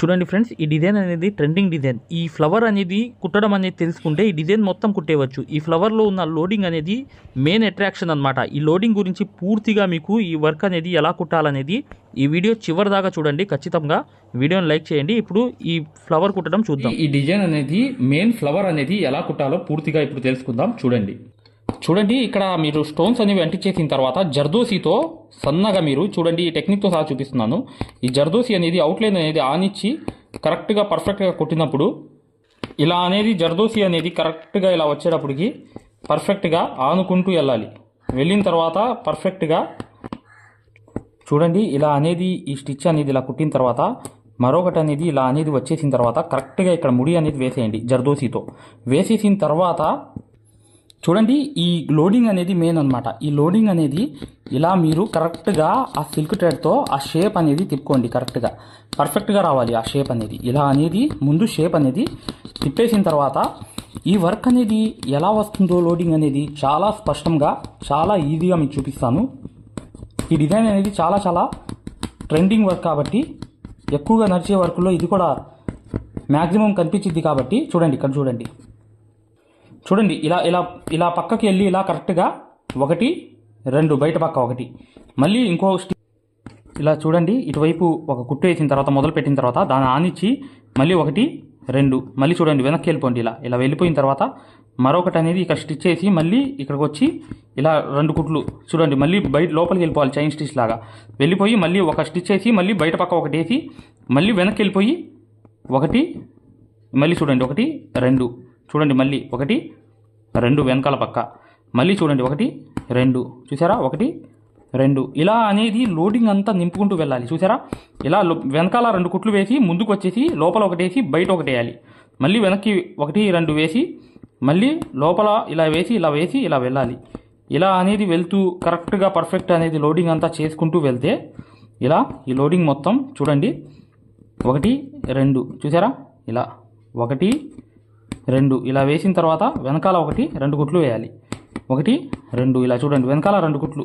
చూడండి ఫ్రెండ్స్ ఈ డిజైన్ అనేది ట్రెండింగ్ డిజైన్. ఈ ఫ్లవర్ అనేది కుట్టడం అనేది తెలుసుకుంటే ఈ డిజైన్ మొత్తం కుట్టేవచ్చు. ఈ ఫ్లవర్లో ఉన్న లోడింగ్ అనేది మెయిన్ అట్రాక్షన్ అన్నమాట. ఈ లోడింగ్ గురించి పూర్తిగా మీకు ఈ వర్క్ అనేది ఎలా కుట్టాలనేది ఈ వీడియో చివరి దాకా చూడండి. ఖచ్చితంగా వీడియోని లైక్ చేయండి. ఇప్పుడు ఈ ఫ్లవర్ కుట్టడం చూద్దాం. ఈ డిజైన్ అనేది మెయిన్ ఫ్లవర్ అనేది ఎలా కుట్టాలో పూర్తిగా ఇప్పుడు తెలుసుకుందాం. చూడండి. చూడండి ఇక్కడ మీరు స్టోన్స్ అనేవి అంటించేసిన తర్వాత జర్దోసితో సన్నగా మీరు చూడండి ఈ టెక్నిక్తో సహా చూపిస్తున్నాను. ఈ జర్దోసి అనేది అవుట్లైన్ అనేది ఆనిచ్చి కరెక్ట్గా పర్ఫెక్ట్గా కొట్టినప్పుడు ఇలా అనేది జర్దోసి అనేది కరెక్ట్గా ఇలా వచ్చేటప్పటికి పర్ఫెక్ట్గా ఆనుకుంటూ వెళ్ళాలి. వెళ్ళిన తర్వాత పర్ఫెక్ట్గా చూడండి ఇలా అనేది ఈ స్టిచ్ అనేది ఇలా కుట్టిన తర్వాత మరొకటి అనేది ఇలా అనేది వచ్చేసిన తర్వాత కరెక్ట్గా ఇక్కడ ముడి అనేది వేసేయండి జర్దోసితో. వేసేసిన తర్వాత చూడండి ఈ లోడింగ్ అనేది మెయిన్ అన్నమాట. ఈ లోడింగ్ అనేది ఇలా మీరు కరెక్ట్గా ఆ సిల్క్ థ్రెడ్తో ఆ షేప్ అనేది తిప్పుకోండి కరెక్ట్గా పర్ఫెక్ట్గా రావాలి ఆ షేప్ అనేది. ఇలా అనేది ముందు షేప్ అనేది తిప్పేసిన తర్వాత ఈ వర్క్ అనేది ఎలా వస్తుందో లోడింగ్ అనేది చాలా స్పష్టంగా చాలా ఈజీగా మీకు చూపిస్తాను. ఈ డిజైన్ అనేది చాలా చాలా ట్రెండింగ్ వర్క్ కాబట్టి ఎక్కువగా నడిచే వర్క్లో ఇది కూడా మ్యాక్సిమం కనిపించింది కాబట్టి చూడండి ఇక్కడ చూడండి. చూడండి ఇలా ఇలా ఇలా పక్కకి వెళ్ళి ఇలా కరెక్ట్గా ఒకటి రెండు బయట పక్క ఒకటి. మళ్ళీ ఇంకో ఇలా చూడండి ఇటువైపు ఒక కుట్టు వేసిన తర్వాత మొదలు పెట్టిన తర్వాత దాన్ని ఆనిచ్చి మళ్ళీ ఒకటి రెండు. మళ్ళీ చూడండి వెనక్కి వెళ్ళిపోండి ఇలా. ఇలా వెళ్ళిపోయిన తర్వాత మరొకటి అనేది ఇక్కడ స్టిచ్ చేసి మళ్ళీ ఇక్కడికి వచ్చి ఇలా రెండు కుట్లు. చూడండి మళ్ళీ బయట లోపలికి వెళ్ళిపోవాలి చైన్ స్టిచ్ లాగా. వెళ్ళిపోయి మళ్ళీ ఒక స్టిచ్ చేసి మళ్ళీ బయట పక్క ఒకటి వేసి మళ్ళీ వెనక్కి వెళ్ళిపోయి ఒకటి మళ్ళీ చూడండి ఒకటి రెండు. చూడండి మళ్ళీ ఒకటి రెండు వెనకాల పక్క. మళ్ళీ చూడండి ఒకటి రెండు. చూసారా? ఒకటి రెండు. ఇలా అనేది లోడింగ్ అంతా నింపుకుంటూ వెళ్ళాలి. చూసారా? ఇలా వెనకాల రెండు కుట్లు వేసి ముందుకు వచ్చేసి లోపల ఒకటేసి బయట ఒకటి వేయాలి. మళ్ళీ వెనక్కి ఒకటి రెండు వేసి మళ్ళీ లోపల ఇలా వేసి ఇలా వేసి ఇలా వెళ్ళాలి. ఇలా అనేది వెళ్తూ కరెక్ట్గా పర్ఫెక్ట్ అనేది లోడింగ్ అంతా చేసుకుంటూ వెళ్తే ఇలా ఈ లోడింగ్ మొత్తం చూడండి. ఒకటి రెండు. చూసారా? ఇలా. ఒకటి రెండు. ఇలా వేసిన తర్వాత వెనకాల ఒకటి రెండు కుట్లు వేయాలి. ఒకటి రెండు. ఇలా చూడండి వెనకాల రెండు కుట్లు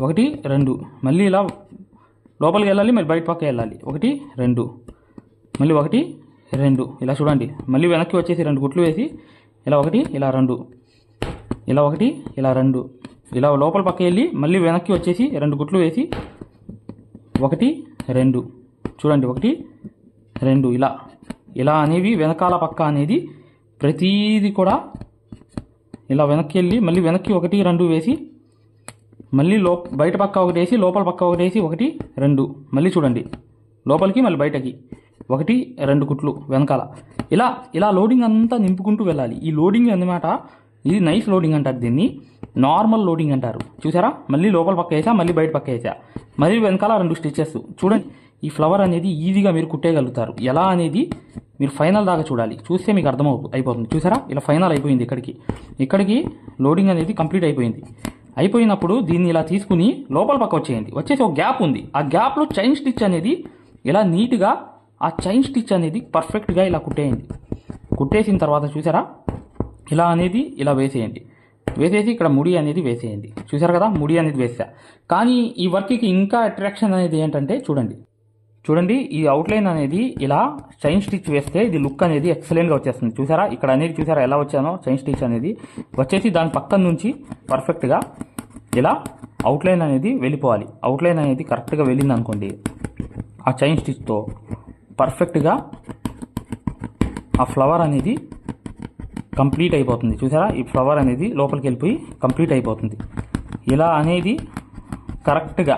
ఒకటి రెండు. మళ్ళీ ఇలా లోపలికి వెళ్ళాలి మళ్ళీ బయట పక్క వెళ్ళాలి. ఒకటి రెండు. మళ్ళీ ఒకటి రెండు. ఇలా చూడండి. మళ్ళీ వెనక్కి వచ్చేసి రెండు గుట్లు వేసి ఇలా ఒకటి ఇలా రెండు. ఇలా ఒకటి ఇలా రెండు. ఇలా లోపల పక్క వెళ్ళి మళ్ళీ వెనక్కి వచ్చేసి రెండు గుట్లు వేసి ఒకటి రెండు. చూడండి. ఒకటి రెండు. ఇలా. ఇలా అనేవి వెనకాల పక్క అనేది ప్రతీది కూడా ఇలా వెనక్కి వెళ్ళి మళ్ళీ వెనక్కి ఒకటి రెండు వేసి మళ్ళీ లో బయట పక్క ఒకటి వేసి లోపల పక్క ఒకటి వేసి ఒకటి రెండు. మళ్ళీ చూడండి. లోపలికి మళ్ళీ బయటకి. ఒకటి రెండు కుట్లు వెనకాల. ఇలా ఇలా లోడింగ్ అంతా నింపుకుంటూ వెళ్ళాలి. ఈ లోడింగ్ అన్నమాట ఇది నైస్ లోడింగ్ అంటారు దీన్ని. నార్మల్ లోడింగ్ అంటారు. చూసారా? మళ్ళీ లోపల పక్క వేసా మళ్ళీ బయట పక్క వేసా. మళ్ళీ వెనకాల రెండు స్టిచెస్ చూడండి ఈ ఫ్లవర్ అనేది ఈజీగా మీరు కుట్టేయగలుగుతారు. ఎలా అనేది మీరు ఫైనల్ దాకా చూడాలి. చూస్తే మీకు అర్థం అయిపోతుంది. చూసారా? ఇలా ఫైనల్ అయిపోయింది ఇక్కడికి. ఇక్కడికి లోడింగ్ అనేది కంప్లీట్ అయిపోయింది. అయిపోయినప్పుడు దీన్ని ఇలా తీసుకుని లోపల పక్క వచ్చేయండి. వచ్చేసి ఒక గ్యాప్ ఉంది. ఆ గ్యాప్లో చైన్ స్టిచ్ అనేది ఇలా నీట్గా ఆ చైన్ స్టిచ్ అనేది పర్ఫెక్ట్గా ఇలా కుట్టేయండి. కుట్టేసిన తర్వాత చూసారా? ఇలా అనేది ఇలా వేసేయండి. వేసేసి ఇక్కడ ముడి అనేది వేసేయండి. చూసారు కదా? ముడి అనేది వేసా. కానీ ఈ వర్క్కి ఇంకా అట్రాక్షన్ అనేది ఏంటంటే చూడండి. చూడండి ఈ అవుట్లైన్ అనేది ఇలా చైన్ స్టిచ్ వేస్తే ఇది లుక్ అనేది ఎక్సలెంట్గా వచ్చేస్తుంది. చూసారా? ఇక్కడ అనేది చూసారా ఎలా వచ్చానో? చైన్ స్టిచ్ అనేది వచ్చేసి దాని పక్కన నుంచి పర్ఫెక్ట్గా ఇలా అవుట్లైన్ అనేది వెళ్ళిపోవాలి. అవుట్లైన్ అనేది కరెక్ట్గా వెళ్ళింది అనుకోండి ఆ చైన్ స్టిచ్తో పర్ఫెక్ట్గా ఆ ఫ్లవర్ అనేది కంప్లీట్ అయిపోతుంది. చూసారా? ఈ ఫ్లవర్ అనేది లోపలికి వెళ్ళిపోయి కంప్లీట్ అయిపోతుంది. ఇలా అనేది కరెక్ట్గా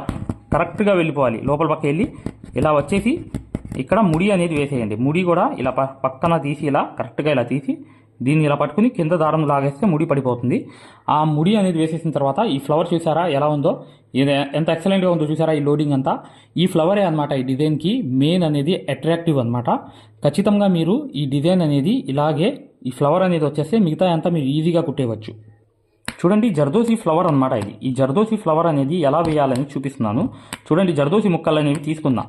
కరెక్ట్గా వెళ్ళిపోవాలి. లోపల పక్క వెళ్ళి ఇలా వచ్చేసి ఇక్కడ ముడి అనేది వేసేయండి. ముడి కూడా ఇలా ప- పక్కన తీసి ఇలా కరెక్ట్గా ఇలా తీసి దీన్ని ఇలా పట్టుకుని కింద దారం లాగేస్తే ముడి పడిపోతుంది. ఆ ముడి అనేది వేసేసిన తర్వాత ఈ ఫ్లవర్ చూసారా ఎలా ఉందో? ఇది ఎంత ఎక్సలెంట్గా ఉందో చూసారా ఈ లోడింగ్ అంతా? ఈ ఫ్లవరే అనమాట ఈ డిజైన్కి మెయిన్ అనేది అట్రాక్టివ్ అనమాట ఖచ్చితంగా మీరు ఈ డిజైన్ అనేది ఇలాగే ఈ ఫ్లవర్ అనేది వచ్చేస్తే మిగతా అంతా మీరు ఈజీగా కుట్టేయవచ్చు చూడండి జర్దోసి ఫ్లవర్ అన్నమాట ఇది. ఈ జర్దోసి ఫ్లవర్ అనేది ఎలా వేయాలని చూపిస్తున్నాను. చూడండి జర్దోసి ముక్కలు అనేవి తీసుకుందాం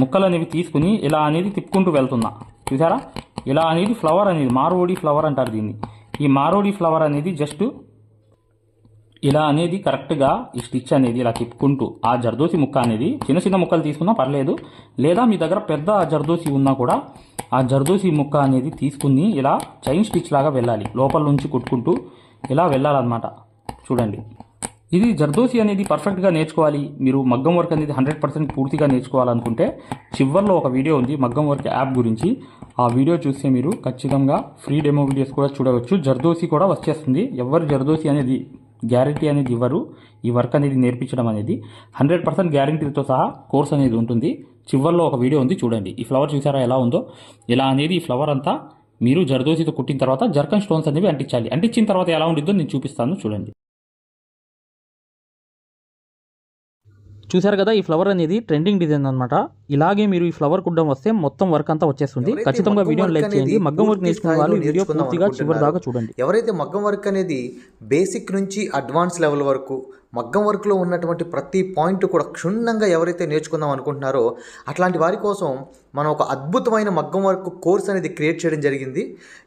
ముక్కలు అనేవి తీసుకుని ఇలా అనేది తిప్పుకుంటూ వెళ్తున్నా. చూసారా ఇలా అనేది ఫ్లవర్ అనేది మారోడి ఫ్లవర్ అంటారు దీన్ని. ఈ మారోడి ఫ్లవర్ అనేది జస్ట్ ఇలా అనేది కరెక్ట్గా ఈ స్టిచ్ అనేది ఇలా తిప్పుకుంటూ ఆ జర్దోసి ముక్క అనేది చిన్న చిన్న ముక్కలు తీసుకున్నా పర్లేదు. లేదా మీ దగ్గర పెద్ద జర్దోసి ఉన్నా కూడా ఆ జర్దోసి ముక్క అనేది తీసుకుని ఇలా చైన్ స్టిచ్ లాగా వెళ్ళాలి. లోపల నుంచి కుట్టుకుంటూ ఇలా వెళ్ళాలన్నమాట. చూడండి. ఇది జర్దోసి అనేది పర్ఫెక్ట్గా నేర్చుకోవాలి. మీరు మగ్గం వర్క్ అనేది హండ్రెడ్ పర్సెంట్ పూర్తిగా నేర్చుకోవాలనుకుంటే చివర్లో ఒక వీడియో ఉంది మగ్గం వర్క్ యాప్ గురించి. ఆ వీడియో చూస్తే మీరు ఖచ్చితంగా ఫ్రీ డెమో వీడియోస్ కూడా చూడవచ్చు. జర్దోసి కూడా వచ్చేస్తుంది. ఎవరు జర్దోసి అనేది గ్యారంటీ అనేది ఇవ్వరు. ఈ వర్క్ అనేది నేర్పించడం అనేది హండ్రెడ్ పర్సెంట్ గ్యారంటీతో సహా కోర్స్ అనేది ఉంటుంది. చివర్లో ఒక వీడియో ఉంది చూడండి. ఈ ఫ్లవర్ చూసారా ఎలా ఉందో? ఇలా అనేది ఈ ఫ్లవర్ అంతా మీరు జర్దోసితో కుట్టిన తర్వాత జర్కన్ స్టోన్స్ అనేవి అంటించాలి. అంటించిన తర్వాత ఎలా ఉండిద్దో నేను చూపిస్తాను చూడండి. చూశారు కదా ఈ ఫ్లవర్ అనేది ట్రెండింగ్ డిజైన్ అన్నమాట. ఇలాగే మీరు ఈ ఫ్లవర్ కుట్టడం వస్తే మొత్తం వర్క్ అంతా వచ్చేస్తుంది. ఖచ్చితంగా వర్క్ లైక్ చేయండి. మగ్గం వర్క్ నేర్చుకున్న వాళ్ళు వీడియో పూర్తిగా చివరి దాకా. చూడండి. ఎవరైతే మగ్గం వర్క్ అనేది బేసిక్ నుంచి అడ్వాన్స్ లెవెల్ వరకు మగ్గం వర్క్లో ఉన్నటువంటి ప్రతి పాయింట్ కూడా క్షుణ్ణంగా ఎవరైతే నేర్చుకుందాం అనుకుంటున్నారో అట్లాంటి వారి కోసం మనం ఒక అద్భుతమైన మగ్గం వర్క్ కోర్స్ అనేది క్రియేట్ చేయడం జరిగింది.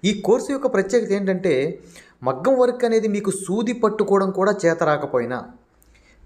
ఈ కోర్సు యొక్క ప్రత్యేకత ఏంటంటే మగ్గం వర్క్ అనేది మీకు సూది పట్టుకోవడం కూడా చేత రాకపోయినా